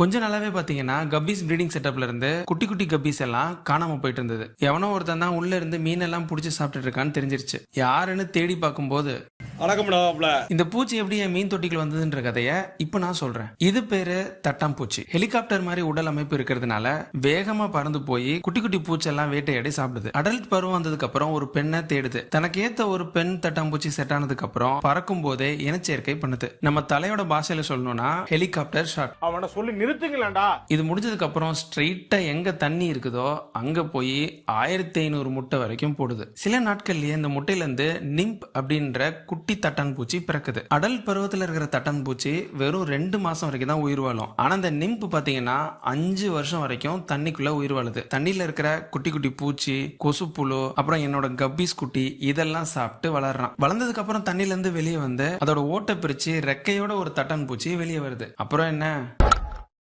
கொஞ்ச நாளாவே பாத்தீங்கன்னா கப்பீஸ் ப்ரீடிங் செட்டப்ல இருந்து குட்டி குட்டி கப்பீஸ் எல்லாம் காணாம போயிட்டு இருந்தது. எவனோ ஒருத்தன் தான் உள்ள இருந்து மீனெல்லாம் புடிச்சு சாப்பிட்டுட்டு இருக்கான்னு தெரிஞ்சிருச்சு. யாருன்னு தேடி பார்க்கும்போது வணக்கம்டா மாப்ள. இந்த பூச்சி எப்படி என் மீன் தொட்டிக்குள்ள வந்ததுன்ற கதைய இப்ப நான் சொல்றேன். இது பேரு தட்டாம்பூச்சி. ஹெலிகாப்டர் மாதிரி உடல் அமைப்பு இருக்கிறதுனால வேகமா பறந்து போய் குட்டி குட்டி பூச்செல்லாம் வேட்டையாடி சாப்பிடுது. அடல்ட் பருவம் வந்ததுக்கு அப்புறம் ஒரு பெண்ணை தேடுது. தனக்கு ஏத்த ஒரு பெண் தட்டாம்பூச்சி செட் ஆனதுக்கு அப்புறம் பறக்கும் போதே இனச்சேர்க்கை பண்ணுது. நம்ம தலையோட பாஷையில சொல்லணும்னா ஹெலிகாப்டர் ஷாட் அவனை சொல்லி நிறுத்துங்களேன்டா. இது முடிஞ்சதுக்கு அப்புறம் ஸ்ட்ரைட்டா எங்க தண்ணி இருக்குதோ அங்க போய் ஆயிரத்தி ஐநூறு முட்டை வரைக்கும் போடுது. சில நாட்கள்லயே இந்த முட்டையில இருந்து நிம்ப் அப்படின்ற குட்டி தட்டான் பூச்சி பிறக்குது. அடல் பருவத்தில் இருக்கிற தட்டன் பூச்சி வெறும் ரெண்டு மாசம் வரைக்கும் தான் உயிர் வாழும். ஆனா இந்த நிம்பு பாத்தீங்கன்னா அஞ்சு வருஷம் வரைக்கும் தண்ணிக்குள்ள உயிர் வாழுது. தண்ணியில இருக்கிற குட்டி குட்டி பூச்சி கொசுப்புழு அப்புறம் என்னோட கப்பீஸ் குட்டி இதெல்லாம் சாப்பிட்டு வளர்றான். வளர்ந்ததுக்கு அப்புறம் தண்ணில இருந்து வெளியே வந்து அதோட ஓட்டை பிரிச்சு ரெக்கையோட ஒரு தட்டன் பூச்சி வெளியே வருது. அப்புறம் என்ன?